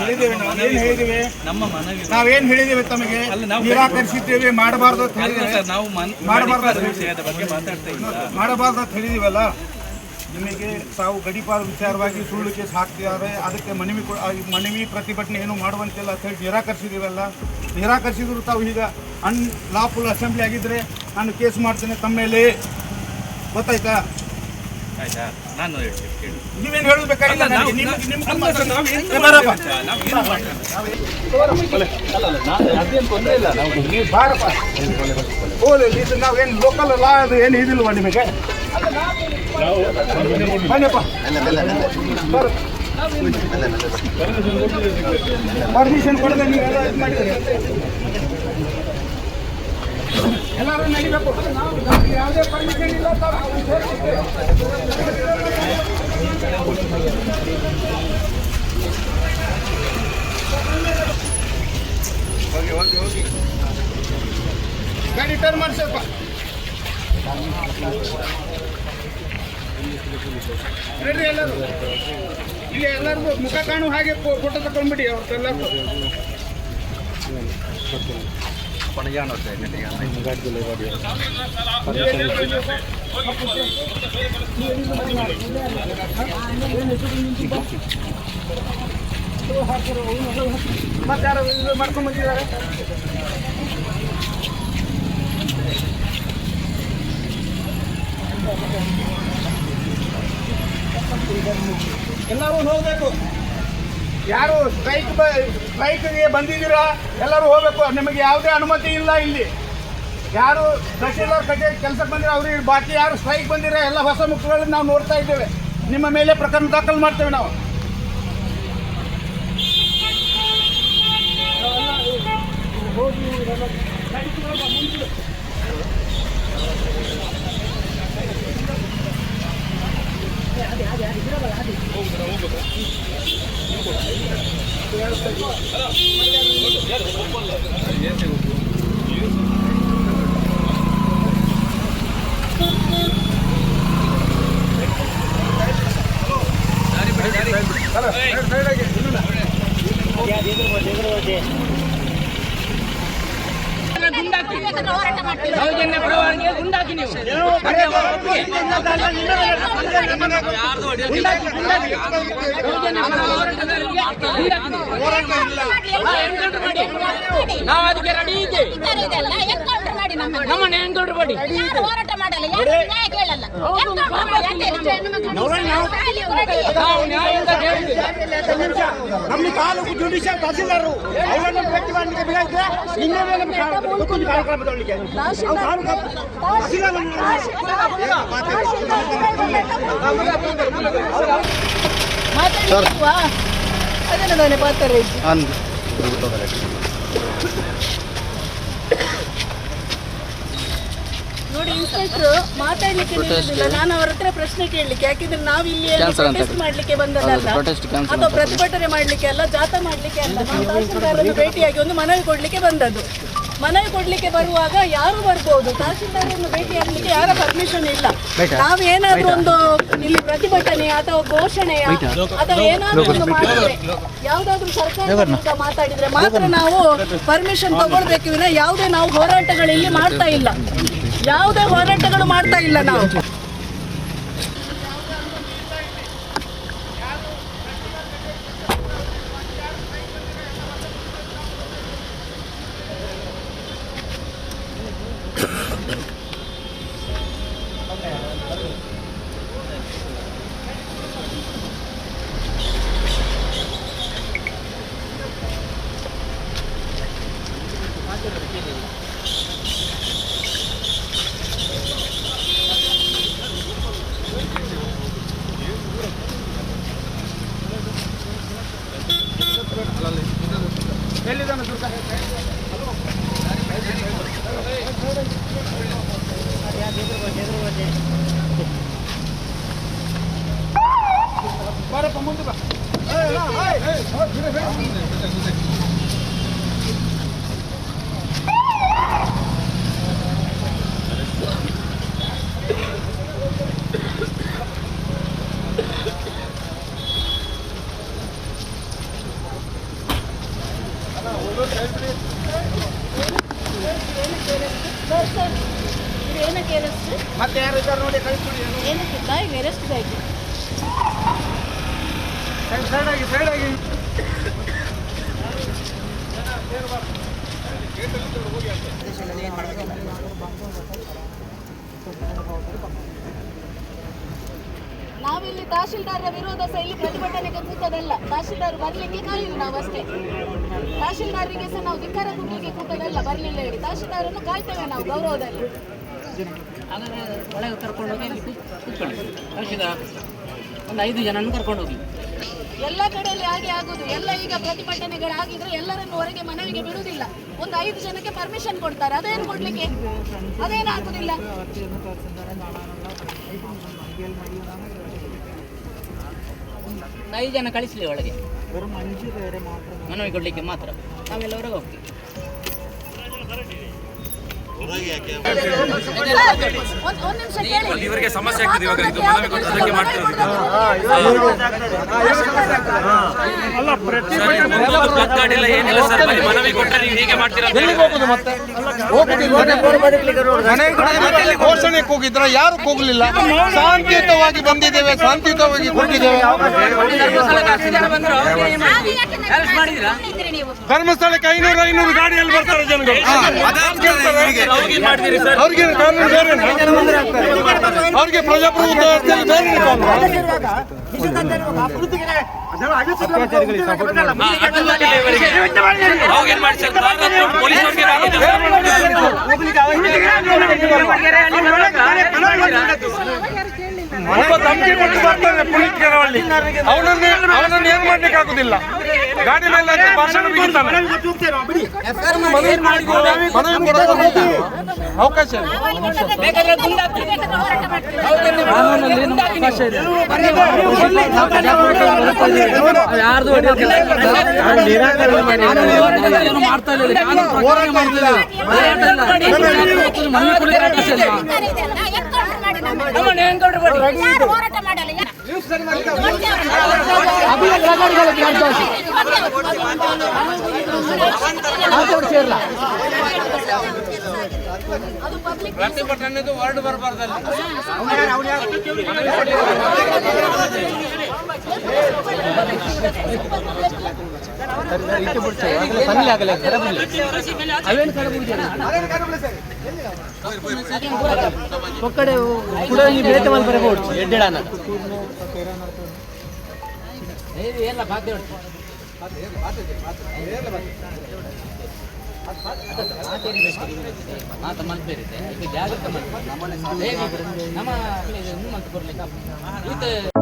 ಹೇಳಿದ್ದೇವೆ ನಾವು ಏನು ಹೇಳಿದ್ದೇವೆ. ನಮ್ಮ ಮನವಿ ನಾವೇನ್ ಹೇಳಿದ್ದೇವೆ ತಮಗೆ? ನಿರಾಕರಿಸಿದ್ದೇವೆ ಮಾಡಬಾರ್ದು ಅಂತ ಹೇಳಿದ್ದೇವೆ. ನಾವು ಮಾಡಬಾರ್ದು. ವಿಷಯದ ಬಗ್ಗೆ ಮಾತಾಡ್ತಾ ಇಲ್ಲ. ಮಾಡಬಾರ್ದು ಅಂತ ಹೇಳಿದೀವಲ್ಲ ನಿಮಗೆ ತಾವು ಗಡಿಪಾರ ವಿಚಾರವಾಗಿ ಸುಳ್ಳು ಕೇಸ್ ಹಾಕ್ತಿದ್ದಾರೆ ಅದಕ್ಕೆ ಮನವಿ ಮನವಿ ಪ್ರತಿಭಟನೆ ಏನು ಮಾಡುವಂತಿಲ್ಲ ಅಂತ ಹೇಳಿ ನಿರಾಕರಿಸಿದೀವಲ್ಲ ನಿರಾಕರಿಸಿದ್ರು ತಾವು ಈಗ ಅನ್ ಲಾಫುಲ್ ಅಸೆಂಬ್ಲಿ ಆಗಿದ್ರೆ ನಾನು ಕೇಸ್ ಮಾಡ್ತೇನೆ ತಮ್ಮ ಮೇಲೆ ಗೊತ್ತಾಯ್ತಾ? ಆಯ್ತಾ? ನಾನು ಹೇಳ್ತೀನಿ ಕೇಳಿ. ನೀವೇನು ಹೇಳಬೇಕಾಗಿಲ್ಲ ನಾವು- ಸರ್, ನಾವು ಏನು ಬರಪ್ಪ. ನಾವು ಏನು ಮಾಡ್ತೀವಿ? ನೀವು ಇದು ಲೋಕಲ್ ಲಾ ಅದು ಏನು ಇದಿಲ್ವಾ ನಿಮಗೆ? ಬನ್ನಿಪ್ಪ ಬರ್ ಪರ್ಮಿಷನ್ ಕೊಡದೆ ನೀವೆಲ್ಲ ಇದು ಮಾಡಿದ್ರಿ ಎಲ್ಲರೂ ನಡಿಬೇಕು ನಮ್ಗೆ ಯಾವುದೇ ಪರ್ಮಿಷನ್ ಇಲ್ಲ ತಾವು ಸೇರ್ಸಿದ್ರೆ. ಹೋಗಿ ಹೋಗಿ ಹೋಗಿ ಗಾಡಿ ಟರ್ನ್ ಮಾಡಿಸಪ್ಪ ನಡ್ರಿ ಎಲ್ಲರೂ ಇಲ್ಲಿ ಎಲ್ಲರಿಗೂ ಮುಖ ಕಾಣುವ ಹಾಗೆ ಫೋಟೋ ತಗೊಂಡ್ಬಿಡಿ ಅವ್ರದ್ದೆಲ್ಲರೂ ಮತ್ತೆ ಯಾರು ಇದು ಮಾಡ್ಕೊಂಡ್ ಬಂದಿದ್ದಾರೆ ಎಲ್ಲರೂ ಹೋಗ್ಬೇಕು ಯಾರು ಸ್ಟ್ರೈಕ್ ಸ್ಟ್ರೈಕ್ಗೆ ಬಂದಿದ್ದೀರಾ? ಎಲ್ಲರೂ ಹೋಗಬೇಕು. ನಿಮಗೆ ಯಾವುದೇ ಅನುಮತಿ ಇಲ್ಲ ಇಲ್ಲಿ. ಯಾರು ತಹಶೀಲ್ದಾರ್ ಕಚೇರಿ ಕೆಲಸಕ್ಕೆ ಬಂದಿರೋ ಅವ್ರಿಗೆ ಬಾಕಿ ಯಾರು ಸ್ಟ್ರೈಕ್ ಬಂದಿರೋ ಎಲ್ಲ ಹೊಸ ಮುಖಗಳನ್ನು ನಾವು ನೋಡ್ತಾ ಇದ್ದೇವೆ. ನಿಮ್ಮ ಮೇಲೆ ಪ್ರಕರಣ ದಾಖಲು ಮಾಡ್ತೇವೆ ನಾವು. ಹೋರಾಟ ಸೌಜನ್ಯ ಪರವಾನಗಿ ಗುಂಡಾಕಿ ನೀವು. ನಾವು. ಅದಕ್ಕೆ ರೆಡಿ ಇದ್ದೇವೆ. ನಮ್ಮನ್ನ ನಮ್ಮನ್ನ ಎನ್ಕೌಂಟರ್ ಮಾಡಿ? ಯಾರು ಹೋರಾಟ ಮಾಡಲ್ಲ? ಯಾರು ನ್ಯಾಯ ಕೇಳಲ್ಲ? ಎನ್ಕೌಂಟರ್ ಮಾಡಿ? ಅಂತ ಹೇಳಿ ಖಾಲಿ ಹೊರಡಿ. ನಾವು ನ್ಯಾಯದಿಂದ ಕೇಳ್ತೀವಿ. ನಮ್ಮ ತಾಲೂಕು ಜುಡಿಷಿಯಲ್ ತಹಸೀಲ್ದಾರರು ಅವರನ್ನು ಭೇಟಿ ಮಾಡಲಿಕ್ಕೆ ಬೇಕಾದ್ರೆ ಇನ್ನೇ ಮೇಲೆ ಗೊತ್ತಿದ್ದು ಕಾರ್ಯಕ್ರಮ ತಗೊಳ್ಳಿಕ್ಕೆ. ಅವ್ರು ತಾಲೂಕು ಮಾತಾಡ್ಲಿಕ್ವಾ? ಅದನ್ನ ನಾನು ಪಾತ್ರ ಇನ್ಸ್ಪೆಕ್ಟರ್ ಮಾತಾಡ್ಲಿಕ್ಕೆ ನಿಲ್ಲುವುದಿಲ್ಲ. ನಾನು ಅವರ ಹತ್ರ ಪ್ರಶ್ನೆ ಕೇಳಲಿಕ್ಕೆ ಯಾಕೆಂದ್ರೆ ನಾವು ಇಲ್ಲಿ ಪ್ರೊಟೆಸ್ಟ್ ಮಾಡ್ಲಿಕ್ಕೆ ಬಂದದಲ್ಲ ಅಥವಾ ಪ್ರತಿಭಟನೆ ಮಾಡ್ಲಿಕ್ಕೆ ಅಲ್ಲ ಜಾಥಾ ಮಾಡ್ಲಿಕ್ಕೆ ಅಲ್ಲ. ನಾವು ತಹಸೀಲ್ದಾರನ್ನು ಭೇಟಿಯಾಗಿ ಒಂದು ಮನವಿ ಕೊಡ್ಲಿಕ್ಕೆ ಬಂದದ್ದು. ಮನವಿ ಕೊಡ್ಲಿಕ್ಕೆ ಬರುವಾಗ ಯಾರು ಬರ್ಬೋದು? ತಹಸೀಲ್ದಾರನ್ನು ಭೇಟಿ ಆಗ್ಲಿಕ್ಕೆ ಯಾರ ಪರ್ಮಿಷನ್ ಇಲ್ಲ? ನಾವೇನಾದ್ರೂ ಒಂದು ಇಲ್ಲಿ ಪ್ರತಿಭಟನೆ ಅಥವಾ ಘೋಷಣೆಯ ಅಥವಾ ಏನಾದ್ರೂ ಒಂದು ಮಾಡಿದ್ರೆ ಯಾವ್ದಾದ್ರು ಸರ್ಕಾರ ಮಾತಾಡಿದ್ರೆ ಮಾತ್ರ ನಾವು ಪರ್ಮಿಷನ್ ತಗೊಳ್ಬೇಕು. ವಿನ ಯಾವುದೇ ನಾವು ಹೋರಾಟಗಳು ಇಲ್ಲಿ ಮಾಡ್ತಾ ಇಲ್ಲ. ಯಾವುದೇ ಹೋರಾಟಗಳು ಮಾಡ್ತಾ ಇಲ್ಲ ನಾವು. 哎，来，哎，哎，好，你来，你来。ನಾವಿಲ್ಲಿ ತಹಶೀಲ್ದಾರರ ವಿರೋಧ ಸಹ ಇಲ್ಲಿ ಪ್ರತಿಭಟನೆಗೆ ಕೂತದಲ್ಲ. ತಹಶೀಲ್ದಾರ್ ಬರ್ಲಿಕ್ಕೆ ಕಾಯಿಲ್ಲ ನಾವಷ್ಟೇ. ಅಷ್ಟೇ ತಹಶೀಲ್ದಾರರಿಗೆ ಸಹ ನಾವು ಧಿಕ್ಕಾರ ಕೊಡ್ಲಿಕ್ಕೆ ಕೂತದಲ್ಲ, ಬರ್ಲಿಲ್ಲ ಹೇಳಿ. ತಹಶೀಲ್ದಾರನ್ನು ಕಾಯ್ತೇವೆ ನಾವು ಗೌರವದಲ್ಲಿ. ಒಳಗೆ ಕರ್ಕೊಂಡು ಹೋಗಿ ಒಂದು ಐದು ಜನನೂ ಕರ್ಕೊಂಡು ಹೋಗಿ. ಎಲ್ಲ ಕಡೆಯಲ್ಲಿ ಹಾಗೆ ಆಗುದು ಎಲ್ಲ ಈಗ ಪ್ರತಿಭಟನೆಗಳಾಗಿದ್ರೆ ಎಲ್ಲರನ್ನು ಹೊರಗೆ ಮನವಿಗೆ ಬಿಡುವುದಿಲ್ಲ. ಒಂದು ಐದು ಜನಕ್ಕೆ ಪರ್ಮಿಷನ್ ಕೊಡ್ತಾರೆ. ಅದೇನು ಕೊಡ್ಲಿಕ್ಕೆ? ಅದೇನು ಆಗುದಿಲ್ಲ? ಐದು ಜನ ಕಳಿಸ್ಲಿ ಒಳಗೆ. ಮನವಿ ಕೊಡ್ಲಿಕ್ಕೆ ಮಾತ್ರ. ನಾವೆಲ್ಲ ಹೊರಗೆ ಹೋಗ್ತೀವಿ. ಇವರಿಗೆ ಸಮಸ್ಯೆ ಆಗ್ತದೆ ಇವಾಗ ಇದು ಮನವಿ ಕೊಟ್ಟು ಅದಕ್ಕೆ ಮಾಡ್ತಿರೋದು ಫ್ಲಡ್ ಇಲ್ಲ ಏನಿಲ್ಲ ಸರ್ ಬರೀ ಮನವಿ ಕೊಟ್ಟರೆ ನೀವು ಹೀಗೆ ಮಾಡ್ತೀರಾ ಘೋಷಣೆಗೆ ಹೋಗಿದ್ರ ಯಾರು ಹೋಗ್ಲಿಲ್ಲ ಶಾಂತಿಯುತವಾಗಿ ಬಂದಿದ್ದೇವೆ ಶಾಂತಿಯುತವಾಗಿ ಕೊಟ್ಟಿದ್ದೇವೆ ಧರ್ಮಸ್ಥಳಕ್ಕೆ ಐನೂರು ಐನೂರು ಗಾಡಿಯಲ್ಲಿ ಬರ್ತಾರೆ ಜನಗಳು ಅವ್ರಿಗೆ ಮಾಡ್ತೀರಿ ಸರ್? ಅವ್ರಿಗೆ ಕಾನೂನು ಬೇರೆನಾ? ಅವ್ರಿಗೆ ಪ್ರಜಾಪ್ರಭುತ್ವ ವ್ಯವಸ್ಥೆಯಲ್ಲಿ ಬೇರೆ ಅವ್ರಿಗೆ ಆಗಿದೆ ಒಬ್ಬ ಧಮಕಿ ಕೊಟ್ಟು ಬರ್ತಾನೆ ಪುನೀತ್ ಕೆರವಳ್ಳಿ. ಅವನನ್ನೇ ಅವನನ್ನು ಏನ್ ಮಾಡ್ಲಿಕ್ಕೆ ಆಗುದಿಲ್ಲ ಗಾಡಿ ಮೇಲೆ ಅವಕಾಶ ಇಲ್ಲ. ಗುಂಡಾಕಿ. ನಮ್ಮ ನೇಮಕರು ಬನ್ನಿ. ಹೋರಾಟ ಮಾಡಲ್ಲ ಅದು ಪಬ್ಲಿಕ್ ಪ್ರತಿಭಟನೆದು ಹೊರಡು ಬರಬಾರ್ದಲ್ಲ. ಬಾಧ್ಯ ಉಂಟು ಮಾತ ಮಲ್ಪೇರಿದೆ ಈಗ ಜಾಗ್ರತೆ ಮಾಡಿ ನಮ್ಮ ನಮ್ಮ ಇದು ಹನುಮಂತ ಬರ್ಲಿಕ್ಕೆ ಈತ